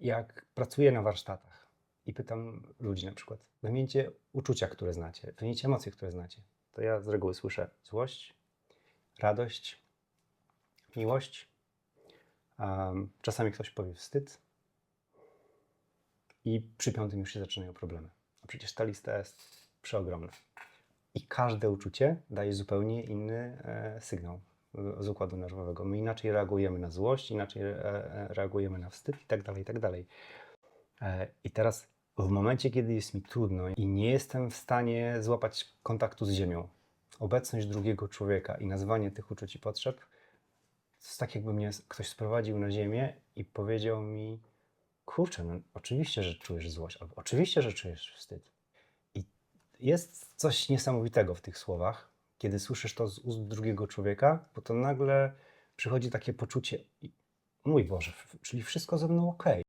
jak pracuję na warsztatach i pytam ludzi na przykład, wymieńcie uczucia, które znacie, wymieńcie emocje, które znacie, to ja z reguły słyszę złość, radość, miłość, um, czasami ktoś powie wstyd i przy piątym już się zaczynają problemy. A przecież ta lista jest przeogromna. I każde uczucie daje zupełnie inny e, sygnał z układu nerwowego. My inaczej reagujemy na złość, inaczej e, e, reagujemy na wstyd i tak dalej, i tak dalej. E, I teraz w momencie, kiedy jest mi trudno i nie jestem w stanie złapać kontaktu z ziemią, obecność drugiego człowieka i nazwanie tych uczuć i potrzeb, to jest tak, jakby mnie ktoś sprowadził na ziemię i powiedział mi, kurczę, no, oczywiście, że czujesz złość, albo oczywiście, że czujesz wstyd. I jest coś niesamowitego w tych słowach, kiedy słyszysz to z ust drugiego człowieka, bo to nagle przychodzi takie poczucie, mój Boże, czyli wszystko ze mną ok.